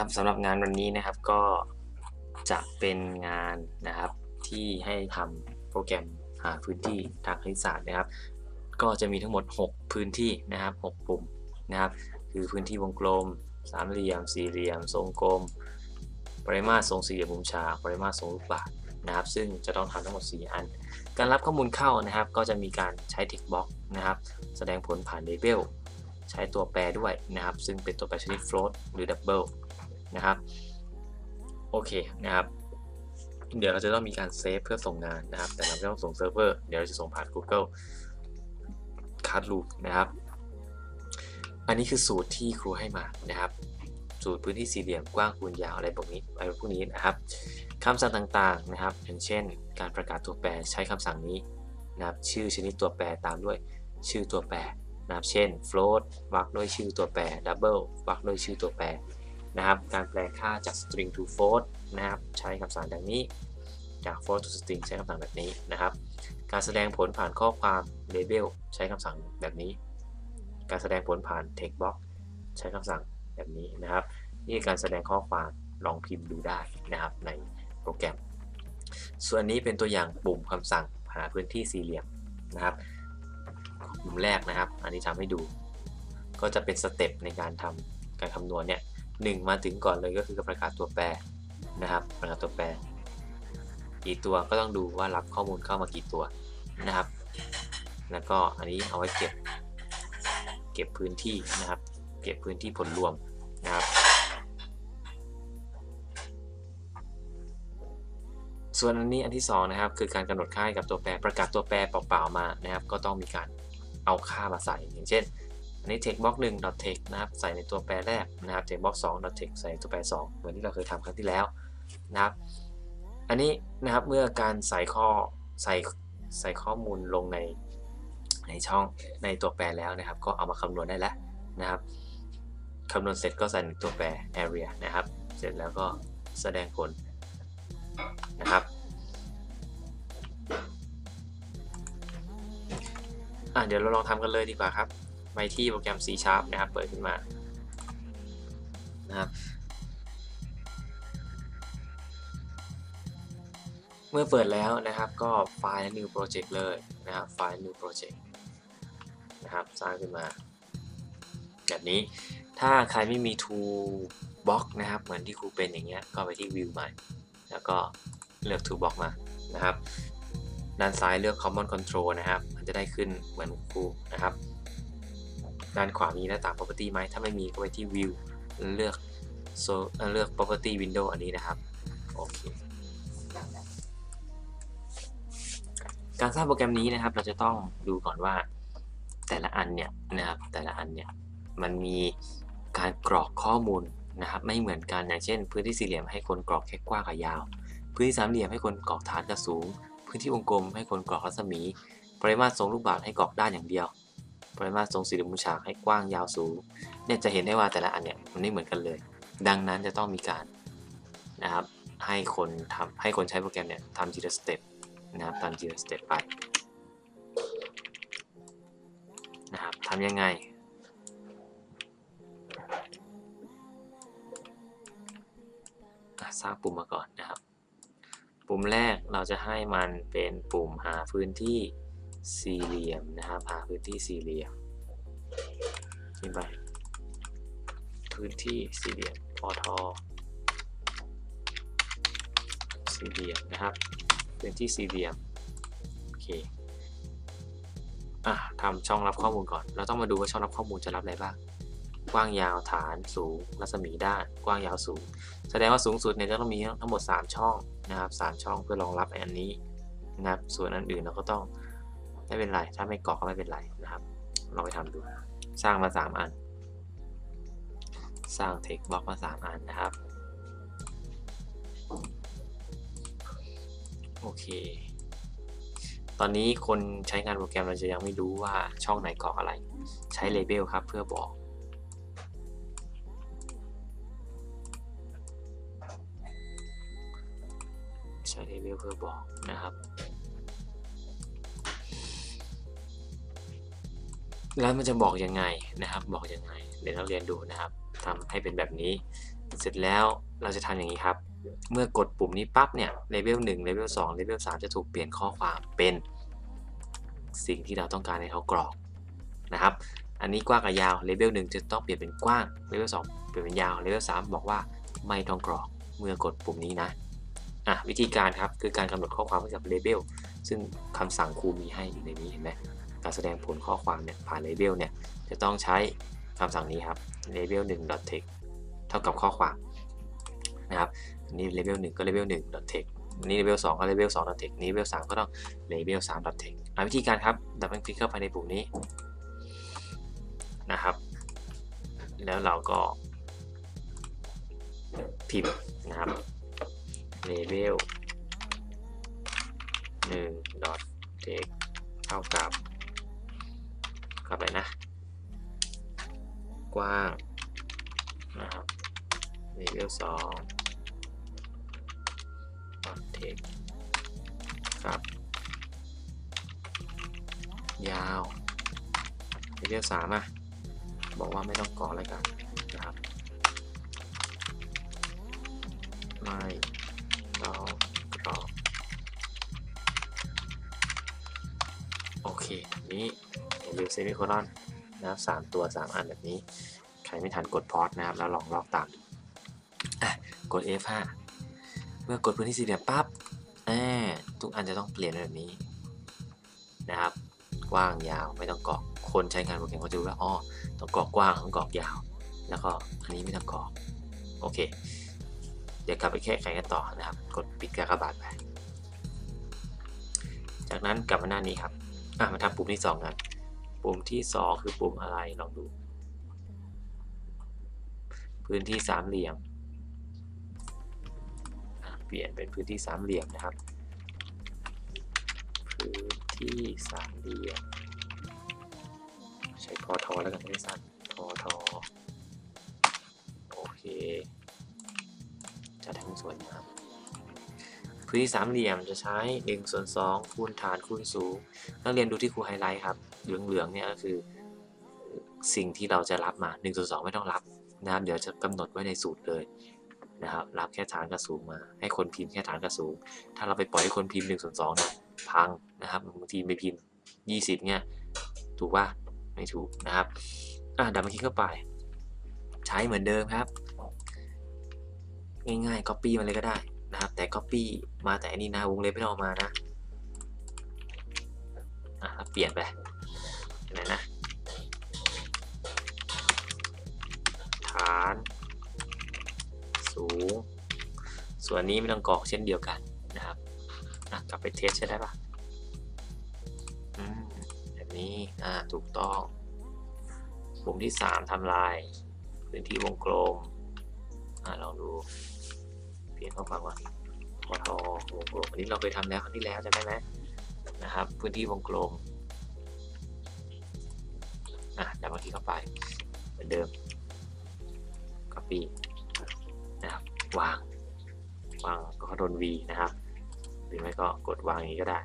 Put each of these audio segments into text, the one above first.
ครับสำหรับงานวันนี้นะครับก็จะเป็นงานนะครับที่ให้ทำโปรแกรมหาพื้นที่ทางคณิตศาสตร์นะครับ ก็จะมีทั้งหมด 6 พื้นที่นะครับ 6 ปุ่มนะครับ คือพื้นที่วงกลม สามเหลี่ยม สี่เหลี่ยม ทรงกลม ปริมาตรทรงสี่เหลี่ยมมุมฉากปริมาตรทรงลูกบาศก์นะครับ ซึ่งจะต้องทำทั้งหมด 4 อัน การรับข้อมูลเข้านะครับ ก็จะมีการใช้ text box นะครับ แสดงผลผ่าน label ใช้ตัวแปรด้วยนะครับ ซึ่งเป็นตัวแปรชนิด float หรือ double นะครับโอเคนะครับเดี๋ยวเราจะต้องมีการเซฟเพื่อส่งงานนะครับ แต่เราไม่ต้องส่งเซิร์ฟเวอร์เดี๋ยวเราจะส่งผ่าน Google Classroom นะครับ อันนี้คือสูตรที่ครูให้มานะครับ สูตรพื้นที่สี่เหลี่ยมกว้างคูณยาวอะไรพวกนี้อะไรพวกนี้นะครับคำสั่งต่างๆนะครับ อย่างเช่น การประกาศตัวแปรใช้คำสั่งนี้นะครับ ชื่อชนิดตัวแปรตามด้วยชื่อตัวแปรนะครับ เช่น float วรรคด้วยชื่อตัวแปร double วรรคด้วยชื่อตัวแปร นะครับ การแปลค่าจาก string to float นะครับ ใช้คำสั่งดังนี้ จาก float to string ใช้คำสั่งแบบนี้นะครับ การแสดงผลผ่านข้อความ label ใช้คำสั่งแบบนี้ การแสดงผลผ่าน text box ใช้คำสั่งแบบนี้นะครับ นี่การแสดงข้อความลองพิมพ์ดูได้นะครับในโปรแกรม ส่วนนี้เป็นตัวอย่างปุ่มคำสั่งหาพื้นที่สี่เหลี่ยมนะครับปุ่มแรกนะครับ อันนี้ทำให้ดู ก็จะเป็นสเต็ปในการทำการคำนวณเนี่ย หนึ่งมาถึงก่อนเลยก็คือการประกาศตัวแปรนะครับ ประกาศตัวแปรกี่ตัวก็ต้องดูว่ารับข้อมูลเข้ามากี่ตัวนะครับ แล้วก็อันนี้เอาไว้เก็บ เก็บพื้นที่นะครับ เก็บพื้นที่ผลรวมนะครับ ส่วนอันนี้อันที่2นะครับคือการกำหนดค่าให้กับตัวแปรประกาศตัวแปรเปล่าๆมานะครับ ก็ต้องมีการเอาค่ามาใส่อย่างเช่น อันนี้ text box 1 dot text นะครับ ใส่ในตัวแปรแรกนะครับ text box 2 dot text ใส่ในตัวแปร 2 เหมือนที่เราเคยทำครั้งที่แล้วนะครับ อันนี้นะครับเมื่อการใส่ข้อใส่ใส่ข้อมูลลงในในช่องในตัวแปรแล้วนะครับ ก็เอามาคำนวณได้แล้วนะครับคำนวณเสร็จก็ใส่ในตัวแปร area นะครับ เสร็จแล้วก็แสดงผลนะครับอะเดี๋ยวเราลองทำกันเลยดีกว่าครับ ไปที่โปรแกรม C Sharp นะครับ เปิดขึ้นมานะครับ เมื่อเปิดแล้วนะครับก็ไฟล์ new project เลยนะครับ ไฟล์ new project นะครับสร้างขึ้นมา แบบนี้ถ้าใครไม่มี toolbox นะครับ เหมือนที่ครูเป็นอย่างเงี้ยก็ไปที่ view ใหม่ แล้วก็เลือก toolbox มานะครับ ด้านซ้ายเลือก common control นะครับ มันจะได้ขึ้นเหมือนครูนะครับ ด้านขวามีหน้าต่าง property ไหมถ้าไม่มีก็ไปที่ view เลือก so เลือก property window อันนี้นะครับ โอเค การสร้างโปรแกรมนี้นะครับ เราจะต้องดูก่อนว่าแต่ละอันเนี่ยนะครับ แต่ละอันเนี่ย มันมีการกรอกข้อมูลนะครับ ไม่เหมือนกัน อย่างเช่น พื้นที่สี่เหลี่ยมให้คนกรอกแค่กว้างกับยาว พื้นที่สามเหลี่ยมให้คนกรอกฐานกับสูง พื้นที่วงกลมให้คนกรอกรัศมี ปริมาตรทรงลูกบาศก์ให้กรอกด้านอย่างเดียว ปริมาตรทรงสี่เหลี่ยมมุมฉากให้กว้างยาวสูง เนี่ยจะเห็นได้ว่าแต่ละอันเนี่ยมันไม่เหมือนกันเลย ดังนั้นจะต้องมีการนะครับให้คนทำให้คนใช้โปรแกรมเนี่ยทำทีละสเต็ปนะครับตามทีละสเต็ปไปนะครับทำยังไงสร้างปุ่มมาก่อนนะครับ ปุ่มแรกเราจะให้มันเป็นปุ่มหาพื้นที่ สี่เหลี่ยมนะครับหาพื้นที่สี่เหลี่ยมขึ้นไปพื้นที่สี่เหลี่ยมพอทอสี่เหลี่ยมนะครับพื้นที่สี่เหลี่ยมโอเคอะทำช่องรับข้อมูลก่อน เราต้องมาดูว่าช่องรับข้อมูลจะรับอะไรบ้างกว้างยาวฐานสูงรัศมีด้าน กว้างยาวสูง แสดงว่าสูงสุดเนี่ยจะต้องมีทั้งหมด 3 ช่องนะครับ3ช่องเพื่อรองรับอันนี้นะครับส่วนอันอื่นเราก็ต้อง ไม่เป็นไร ถ้าไม่กรอกก็ไม่เป็นไรนะครับ เราไปทำดู สร้างมา 3 อัน สร้าง text box มา 3 อันนะครับ โอเค ตอนนี้คนใช้งานโปรแกรมเราจะยังไม่รู้ว่าช่องไหนกรอกอะไร ใช้เลเบลครับเพื่อบอกใช้เลเบลเพื่อบอกนะครับ แล้วมันจะบอกยังไงนะครับ บอกยังไง เดี๋ยวเราเรียนดูนะครับทำให้เป็นแบบนี้ เสร็จแล้วเราจะทำอย่างนี้ครับ เมื่อกดปุ่มนี้ปั๊บเนี่ยเลเวล1เลเวล2เลเวล3จะถูกเปลี่ยนข้อความเป็นสิ่งที่เราต้องการให้เขากรอกนะครับ อันนี้กว้างกับยาวเลเวล1จะต้องเปลี่ยนเป็นกว้างเลเวล2เปลี่ยนเป็นยาวเลเวล3บอกว่าไม่ต้องกรอกเมื่อกดปุ่มนี้นะอะวิธีการครับคือการกำหนดข้อความให้กับเลเวลซึ่งคำสั่งครูมีให้อยู่ในนี้เห็นไหม การแสดงผลข้อความเนี่ยผ่านเลเวลเนี่ยจะต้องใช้คำสั่งนี้ครับ level 1 text เท่ากับข้อความนะครับอันนี้ level 1 ก็ level 1 text อันนี้ level 2 ก็ level 2 text นี้ level 3 ก็ต้อง level 3 text อะวิธีการครับดับเบิลคลิกเข้าไปในปุ่มนี้นะครับ แล้วเราก็พิมพ์นะครับ level 1 text เท่ากับ กับอะไรนะ กว้างนะครับเลเวลสองออเทคครับ ยาวเลเวลสามอะ บอกว่าไม่ต้องก่อแล้วกันนะครับไม่ เซมิโคลอนนะครับสามตัว 3 อันแบบนี้ ใครไม่ทันกดพอสนะครับ แล้วลองลอกตามดูอะกด F5 เมื่อกดพื้นที่สี่เหลี่ยมปั๊บแอบทุกอันจะต้องเปลี่ยนแบบนี้นะครับ กว้างยาวไม่ต้องกรอกคนใช้งานโปรแกรมเขาจะรู้ว่าอ๋อต้องกรอกกว้างต้องกรอกยาว แล้วก็อันนี้ไม่ต้องกรอกโอเค เดี๋ยวกลับไปแค่ไขกันต่อนะครับ กดปิดกากบาทไปจากนั้นกลับมาหน้านี้ครับอะมาทำปุ่มที่สองกัน ปุ่มที่ 2 คือปุ่มอะไรลองดู พื้นที่สามเหลี่ยมเปลี่ยนเป็นพื้นที่สามเหลี่ยมนะครับ พื้นที่สามเหลี่ยม ใช้พอทอแล้วกันไม่สั้นพอทอโอเคจะทั้งส่วนนะครับพื้นที่สามเหลี่ยมจะใช้1ส่วน2คูณฐานคูณสูง นักเรียนดูที่ครูไฮไลท์ครับ เหลืองๆเนี่ยก็คือสิ่งที่เราจะรับมา1ส่วน2ไม่ต้องรับนะครับ เดี๋ยวจะกำหนดไว้ในสูตรเลยนะครับ รับแค่ฐานกับสูงมา ให้คนพิมพ์แค่ฐานกับสูง ถ้าเราไปปล่อยให้คนพิมพ์1ส่วน2นะพังนะครับบางทีไปพิมพ์ 20เนี่ยถูกป่ะไม่ถูกนะครับอะดับมาคลิกเข้าไป ใช้เหมือนเดิมครับ ง่ายๆ copy มันเลยก็ได้นะครับ แต่ copy มาแต่อันนี้นะวงเล็บไม่ต้องเอามานะอะเปลี่ยนไป สูง ส่วนนี้ไม่ต้องกรอกเช่นเดียวกันนะครับกลับไปเทสใช้ได้ปะอืมแบบนี้อ่าถูกต้องปุ่มที่ 3ทำลาย พื้นที่วงกลมอ่าลองดู เปลี่ยนข้อความว่าพอทอวงกลมอันนี้เราเคยทำแล้วครั้งที่แล้วจำได้ไหมนะครับ พื้นที่วงกลมอะดับมาที่เข้าไปเหมือนเดิม copy วาง วางก็โดน V นะครับ หรือไม่ก็กดวางอย่างนี้ก็ได้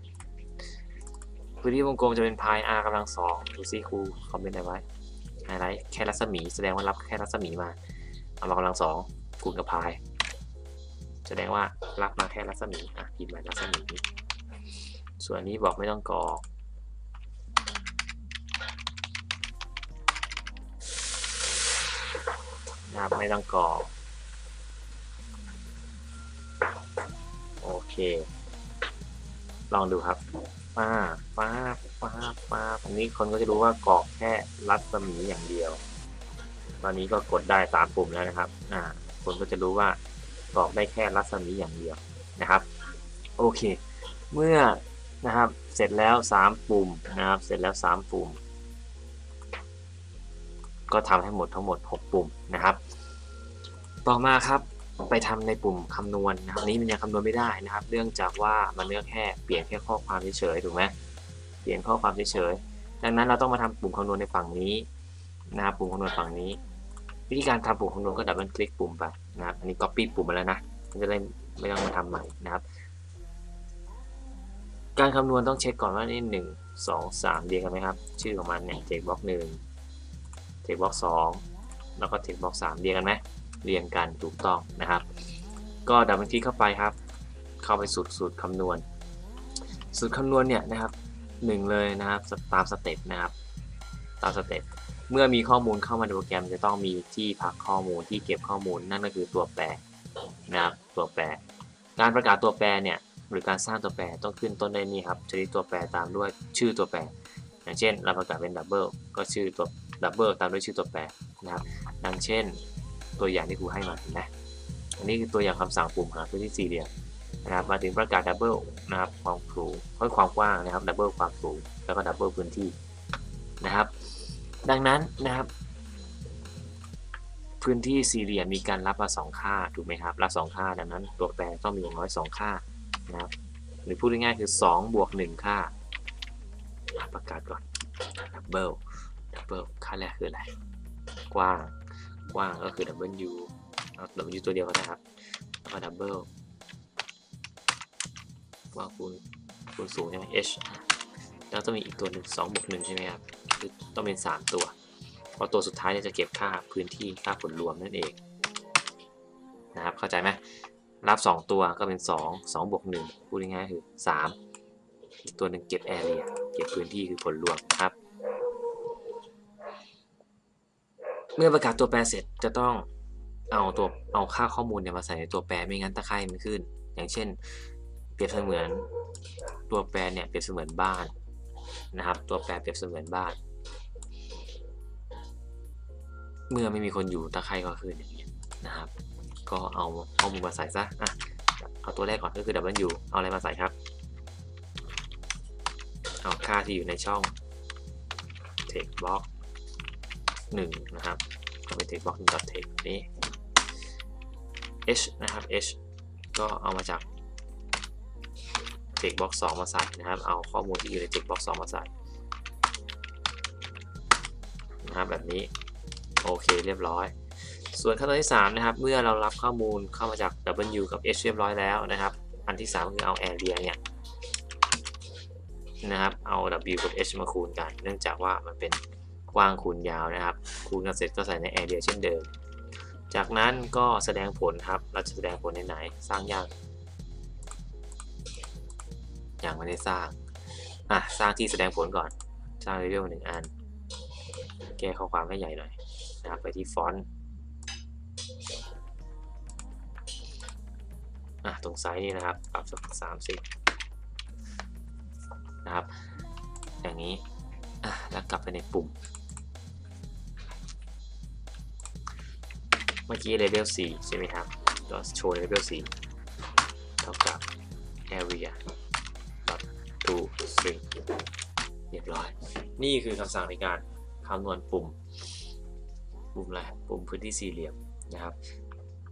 พื้นที่วงกลมจะเป็นพาย r กำลังสองดูซิครูคอมเมนต์อะไรไว้ไฮไลท์แค่รัศมีแสดงว่ารับแค่รัศมีมา เอามากำลังสองคูณกับพาย แสดงว่ารับมาแค่รัศมีอะพิมพ์มารัศมี ส่วนนี้บอกไม่ต้องกรอกนะครับไม่ต้องกรอก ลองดูครับป้าป้าป้าป้าตรงนี้คนก็จะรู้ว่ากรอกแค่รัศมีอย่างเดียว ตอนนี้ก็กดได้สามปุ่มแล้วนะครับ อ่า คนก็จะรู้ว่ากรอกได้แค่รัศมีอย่างเดียวนะครับ โอเค เมื่อนะครับ เสร็จแล้วสามปุ่มนะครับ เสร็จแล้วสามปุ่ม ก็ทำให้หมดทั้งหมด6ปุ่มนะครับ ต่อมาครับ ไปทำในปุ่มคำนวณนะครับนี้มันยังคำนวณไม่ได้นะครับ เนื่องจากว่ามันเนื้อแค่เปลี่ยนแค่ข้อความเฉยๆถูกไหมเปลี่ยนข้อความเฉยๆดังนั้นเราต้องมาทำปุ่มคำนวณในฝั่งนี้นะครับปุ่มคำนวณฝั่งนี้ วิธีการทำปุ่มคำนวณก็ดับเบิลคลิกปุ่มไปนะครับอันนี้ copy ปุ่มมาแล้วนะจะได้ไม่ต้องมาทำใหม่นะครับ การคำนวณต้องเช็คก่อนว่านี่หนึ่งสองสามเรียงกันไหมครับ ชื่อของมันเนี่ยเทคบล็อกหนึ่งเทคบล็อกสองแล้วก็เทคบล็อกสามเรียงกันไหม เรียงกันถูกต้องนะครับ ก็ดับเบิลคลิกเข้าไปครับ เข้าไปสูตรสูตรคำนวณ สูตรคำนวณเนี่ยนะครับหนึ่งเลยนะครับตามสเต็ปนะครับตามสเต็ปเมื่อมีข้อมูลเข้ามาในโปรแกรมจะต้องมีที่พักข้อมูลที่เก็บข้อมูลนั่นก็คือตัวแปรนะครับตัวแปร การประกาศตัวแปรเนี่ยหรือการสร้างตัวแปรต้องขึ้นต้นด้วยนี่ครับชนิดตัวแปรตามด้วยชื่อตัวแปร อย่างเช่น เราประกาศเป็นดับเบิลก็ชื่อตัวดับเบิลตามด้วยชื่อตัวแปรนะครับดังเช่น ตัวอย่างที่ครูให้มาเห็นไหมอันนี้คือตัวอย่างคำสั่งปุ่มหาพื้นที่สี่เหลี่ยมนะครับมาถึงประกาศดับเบิลนะครับความสูงค่อยความกว้างนะครับดับเบิลความสูงแล้วก็ดับเบิลพื้นที่นะครับ ดังนั้นนะครับ พื้นที่สี่เหลี่ยมมีการรับมาสองค่าถูกไหมครับรับสองค่าดังนั้น ตัวแปรต้องมีอย่างน้อยสองค่านะครับหรือพูดง่ายๆคือ2บวก1ค่า ประกาศก่อนดับเบิลดับเบิลค่าแรกคืออะไร กว้าง กว้างก็คือ W เอา W ตัวเดียวก็ได้ครับ แล้วก็ดับเบิลกว้างคูณคูณสูงใช่ไหม H แล้วต้องมีอีกตัวหนึ่ง2บวก1ใช่ไหมครับคือต้องเป็น 3 ตัว เพราะตัวสุดท้ายเนี่ยจะเก็บค่าพื้นที่ค่าผลรวมนั่นเองนะครับเข้าใจไหมรับ 2 ตัวก็เป็น 2 2บวก1พูดง่ายๆคือ 3 อีกตัวหนึ่งเก็บแอเรียเก็บพื้นที่คือผลรวมนะครับ เมื่อประกาศตัวแปรเสร็จจะต้องเอาตัวเอาค่าข้อมูลเนี่ยมาใส่ในตัวแปรไม่งั้นตะไคร่มันขึ้น อย่างเช่น เปรียบเสมือนตัวแปรเนี่ยเปรียบเสมือนบ้านนะครับ ตัวแปรเปรียบเสมือนบ้าน เมื่อไม่มีคนอยู่ตะไคร่ก็ขึ้นอย่างนี้นะครับ ก็เอาข้อมูลมาใส่ซะอะเอาตัวแรกก่อนก็คือ W เอาอะไรมาใส่ครับ เอาค่าที่อยู่ในช่อง text box 1 นะครับก็เป็น text box 1 text นี้ h นะครับ h ก็เอามาจาก text box 2มาใส่นะครับ เอาข้อมูลที่อยู่ใน text box 2มาใส่นะครับแบบนี้ โอเคเรียบร้อย ส่วนขั้นตอนที่ 3 นะครับ เมื่อเรารับข้อมูลเข้ามาจาก W กับ h เรียบร้อยแล้วนะครับ อันที่ 3 คือเอา area เนี่ยนะครับ เอา W กับ H มาคูณกัน เนื่องจากว่ามันเป็น กว้างคูณยาวนะครับ คูณกันเสร็จก็ใส่ใน area เช่นเดิม จากนั้นก็แสดงผลครับ เราจะแสดงผลในไหน สร้างยังยังไม่ได้สร้าง อะ สร้างที่แสดงผลก่อน สร้างเลเวลหนึ่งอัน แก้ข้อความให้ใหญ่หน่อยนะครับไปที่ฟอนต์ อะ ตรงไซส์นี่นะครับ ปรับสักสามสิบนะครับ อย่างนี้ อะ แล้วกลับไปในปุ่ม เมื่อกี้ level 4ใช่ไหมครับก็โชว์ level 4เท่ากับ area dot to string เรียบร้อย นี่คือคำสั่งในการคำนวณปุ่ม ปุ่มอะไร ปุ่มพื้นที่สี่เหลี่ยมนะครับ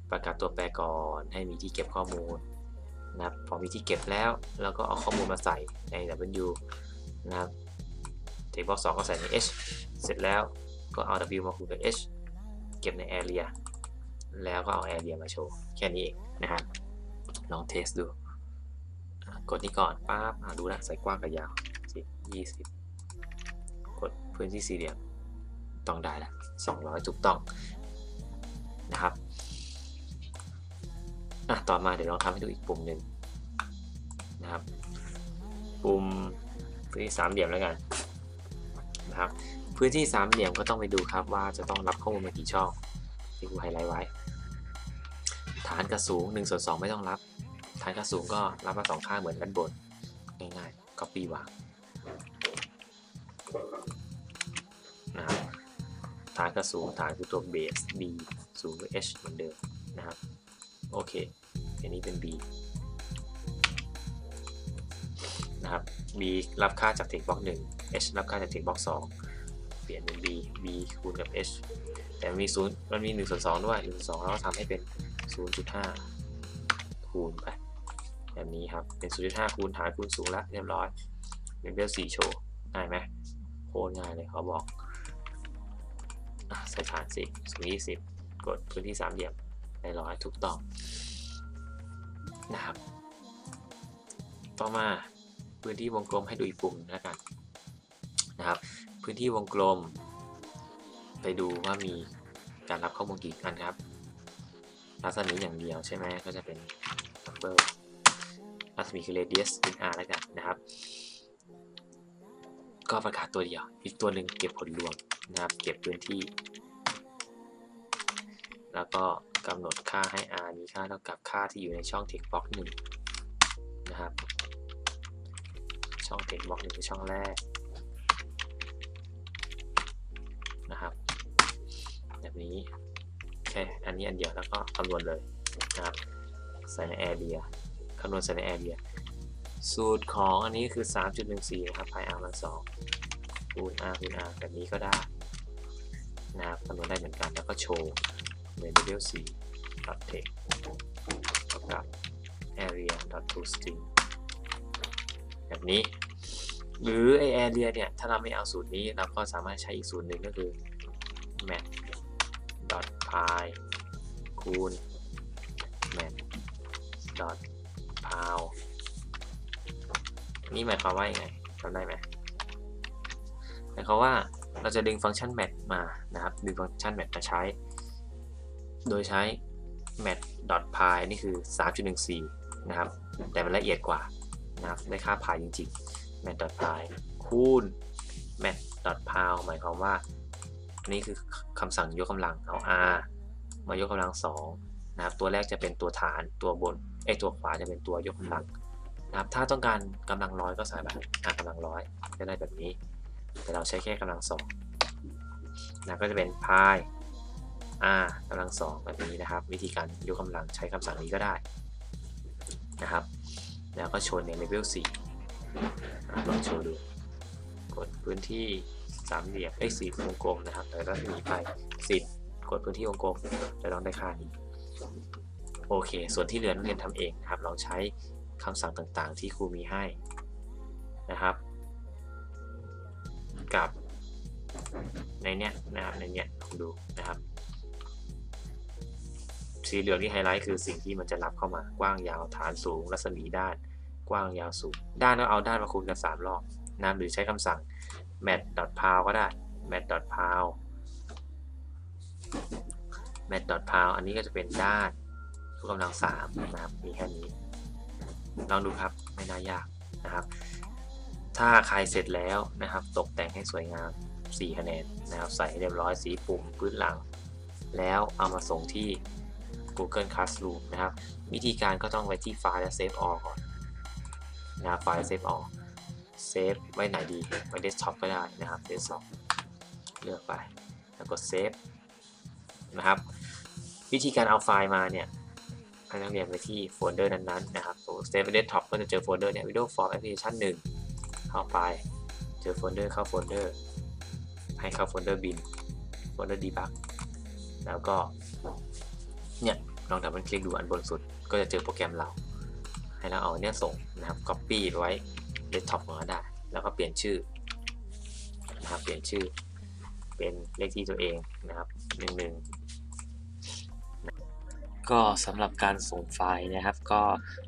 ประกาศตัวแปรก่อนให้มีที่เก็บข้อมูลนะครับ พอมีที่เก็บแล้ว แล้วก็เอาข้อมูลมาใส่ใน W นะครับ table 2ก็ใส่ใน h เสร็จแล้วก็เอา w มาคูณกับ h เก็บใน area แล้วก็เอา area มาโชว์ แค่นี้เองนะครับลองเทสดู กดนี้ก่อนปั๊บดูนะใส่กว้างกับยาว10 20 กดพื้นที่สี่เหลี่ยมต้องได้ละ200 ถูกต้องนะครับอะต่อมาเดี๋ยวลองทำให้ดูอีกปุ่มหนึ่งนะครับ ปุ่มพื้นที่สามเหลี่ยมแล้วกันนะครับ พื้นที่สามเหลี่ยมก็ต้องไปดูครับว่าจะต้องรับข้อมูลมากี่ช่องที่ครูไฮไลท์ไว้ ฐานกระสูง1ส่วน2ไม่ต้องรับ ฐานกระสูงก็รับมาสองข้าเหมือนด้านบน ง่ายๆ copy วางนะครับฐานกระสูงฐานคือตัว base b สูงด้วย h เหมือนเดิมนะครับ โอเค อันนี้เป็น b นะครับ b รับค่าจาก text box 1 h รับค่าจาก text box 2 เปลี่ยนเป็น b b คูณกับ h แต่มันมี0มันมี1ส่วน2ด้วย1ส่วน2เราก็ทำให้เป็น 0.5 คูณไปแบบนี้ครับ เป็น 0.5 คูณฐานคูณสูงแล้วเรียบร้อยเลเวล4โชว์ง่ายไหมโคตรง่ายเลยเขาบอกใส่ฐานสิสูง20 กดพื้นที่สามเหลี่ยมได้ร้อยถูกต้องนะครับ ต่อมาพื้นที่วงกลมให้ดูอีกปุ่มแล้วกันนะครับ พื้นที่วงกลม ไปดูว่ามีการรับข้อมูลกี่อันครับ รัศมีอย่างเดียวใช่ไหมก็จะเป็น number รัศมีคือ radius เป็น r แล้วกันนะครับ ก็ประกาศตัวเดียว อีกตัวหนึ่งเก็บผลรวมนะครับ เก็บพื้นที่ แล้วก็กำหนดค่าให้ r มีค่าเท่ากับค่าที่อยู่ในช่อง text box 1นะครับ ช่อง text box 1คือช่องแรกนะครับ แบบนี้ ค่อันนี้อันเดียวแล้วก็คำนวณเลยนะครับใส่ใน area คำนวณใส่ใน area สูตรของอันนี้คือ 3.14 นะครับ pi r มัน2คูณ r คูณ r แบบนี้ก็ได้นะครับคำนวณได้เหมือนกันแล้วก็โชว์ใน level 4 dot text เท่ากับ area dot to string แบบนี้ หรือไอ area เนี่ย ถ้าเราไม่เอาสูตรนี้ เราก็สามารถใช้อีกสูตรหนึ่งก็คือ mat dot pi คูณ mat dot pow นี่หมายความว่ายังไงจำได้ไหมหมายความว่าเราจะดึงฟังก์ชัน mat มานะครับ ดึงฟังก์ชัน mat มาใช้ โดยใช้ mat dot pi นี่คือ 3.14 นะครับ แต่มันละเอียดกว่านะครับ ได้ค่า pi จริงๆ mat dot pi คูณ mat p o w หมายความว่า นี่คือคำสั่งยกกำลังเอา r มายกกำลัง2นะครับตัวแรกจะเป็นตัวฐานตัวบนไอตัวขวาจะเป็นตัวยกกำลังนะครับถ้าต้องการกำลังร้อยก็ใส่แบบ r กำลังร้อยจะได้แบบนี้ แต่เราใช้แค่กำลังสองนะก็จะเป็น pi r กำลังสองแบบนี้นะครับ วิธีการยกกำลังใช้คำสั่งนี้ก็ได้นะครับ แล้วก็โชว์ในเลเวล4ลองโชว์ดู กดพื้นที่ สามเหลี่ยมไอ้สี่วงกลมนะครับแต่ก็หนีไปสิบกดพื้นที่วงกลมจะต้องได้ค่านี้โอเค ส่วนที่เหลือนักเรียนทำเองนะครับ ลองใช้คำสั่งต่างๆ ที่ครูมีให้นะครับ กับในเนี้ยนะครับในเนี้ยลองดูนะครับ สีเหลืองที่ไฮไลท์คือสิ่งที่มันจะรับเข้ามากว้างยาวฐานสูง รัศมีด้าน กว้างยาวสูง ด้านก็เอาด้านมาคูณกัน3รอบนะหรือใช้คำสั่ง mat pow ก็ได้ mat pow mat pow อันนี้ก็จะเป็นด้านยกกำลัง3นะครับมีแค่นี้ลองดูครับไม่น่ายากนะครับ ถ้าใครเสร็จแล้วนะครับ ตกแต่งให้สวยงาม4คะแนนนะครับ ใส่ให้เรียบร้อยสีปุ่มพื้นหลัง แล้วเอามาส่งที่ Google Classroom นะครับ วิธีการก็ต้องไว้ที่ไฟล์และ Save All ก่อนนะครับไฟล์ Save All เซฟไว้ไหนดีไว้เดสก์ท็อปก็ได้นะครับเดสก์ท็อปเลือกไปแล้วกดเซฟนะครับวิธีการเอาไฟล์มาเนี่ยให้นักเรียนไปที่โฟลเดอร์นั้นๆนะครับเซฟไว้เดสก์ท็อปก็จะเจอโฟลเดอร์เนี่ย Video Form Application 1 เข้าไปเจอโฟลเดอร์เข้าโฟลเดอร์ให้เข้าโฟลเดอร์บินโฟลเดอร์ดีบักแล้วก็เนี่ยลองดับเบิลคลิกดูอันบนสุด ก็จะเจอโปรแกรมเรา ให้เราเอาเนี่ยส่งนะครับ Copy ไว้ เดสก์ท็อปของเราได้ แล้วก็เปลี่ยนชื่อนะครับ เปลี่ยนชื่อ เป็นเลขที่ตัวเองนะครับหนึ่งหนึ่งก็สำหรับการส่งไฟล์นะครับ ก็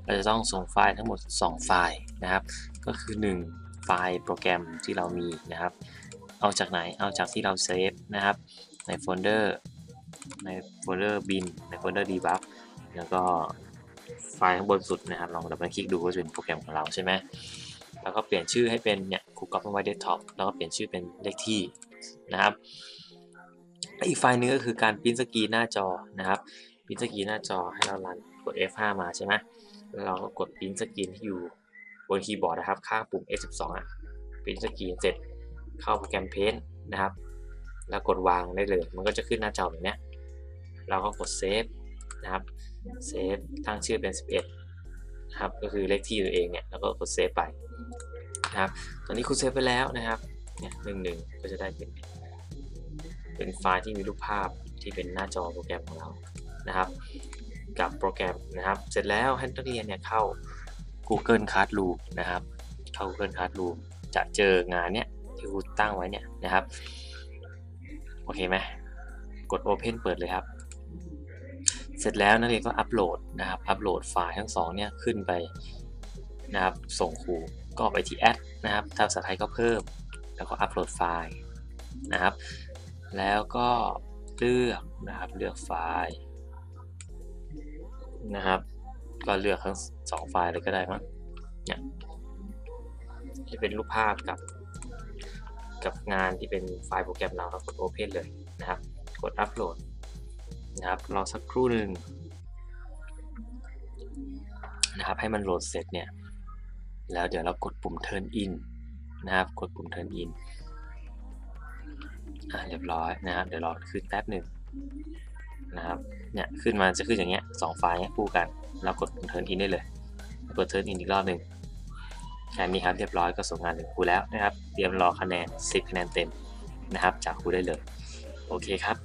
เราจะต้องส่งไฟล์ทั้งหมด 2 ไฟล์นะครับ ก็คือ 1 ไฟล์โปรแกรมที่เรามีนะครับ เอาจากไหนเอาจากที่เราเซฟนะครับ ในโฟลเดอร์ในโฟลเดอร์บินในโฟลเดอร์ debug แล้วก็ไฟล์ข้างบนสุดนะครับ ลองดับเบิลคลิกดูก็จะเป็นโปรแกรมของเราใช่ไหม แล้วก็เปลี่ยนชื่อให้เป็นเนี่ยคูก๊อปมาไว้เดสก์ท็อปแล้วก็เปลี่ยนชื่อเป็นเลขที่นะครับอีกไฟล์นึงก็คือการพิมพ์สกีหน้าจอนะครับพิมพ์สกีหน้าจอให้เราลันกด F5 มาใช่ไหมแล้วเราก็กดพิมพ์สกีที่อยู่บนคีย์บอร์ดนะครับข้างปุ่ม F12 อะพิมพ์สกีเสร็จเข้าโปรแกรม Paint นะครับ แล้วกดวางได้เลย มันก็จะขึ้นหน้าจอแบบนี้เราก็กดเซฟนะครับเซฟตั้งชื่อเป็น 11นะครับก็คือเลขที่ตัวเองเนี่ยแล้วก็กดเซฟไป นะครับ ตอนนี้คุณเซฟไปแล้วนะครับเนี่ยหนึ่งหนึ่งก็จะได้เป็นเป็นไฟล์ที่มีรูปภาพที่เป็นหน้าจอโปรแกรมของเรานะครับ กับโปรแกรมนะครับ เสร็จแล้วให้นักเรียนเนี่ยเข้า Google Classroom นะครับ เข้า Google Classroom จะเจองานเนี้ยที่ครูตั้งไว้เนี่ยนะครับ โอเคไหมกด Open เปิดเลยครับ เสร็จแล้วนักเรียนก็อัปโหลดนะครับ อัปโหลดไฟล์ทั้งสองเนี่ยขึ้นไปนะครับ ส่งครู ก็ไปที่แอดนะครับ ถ้าภาษาไทยก็เพิ่ม แล้วก็อัปโหลดไฟล์นะครับ แล้วก็เลือกนะครับ เลือกไฟล์นะครับ ก็เลือกทั้งสองไฟล์เลยก็ได้มั้ง เนี่ยจะเป็นรูปภาพกับกับงานที่เป็นไฟล์โปรแกรมเราก็กด Open เลยนะครับ กดอัปโหลดนะครับรอสักครู่หนึ่งนะครับให้มันโหลดเสร็จเนี่ย แล้วเดี๋ยวเรากดปุ่ม Turn in นะครับ กดปุ่ม Turn in อะเรียบร้อยนะครับ เดี๋ยวรอขึ้นแป๊บหนึ่งนะครับ เนี่ยขึ้นมาจะขึ้นอย่างเงี้ยสองไฟล์เนี้ยคู่กัน เรากดปุ่ม Turn in ได้เลย กด Turn in อีกรอบหนึ่งแค่นี้ครับเรียบร้อยก็ส่งงานถึงครูแล้วนะครับ เตรียมรอคะแนน 10 คะแนนเต็มนะครับ จากครูได้เลย โอเคครับ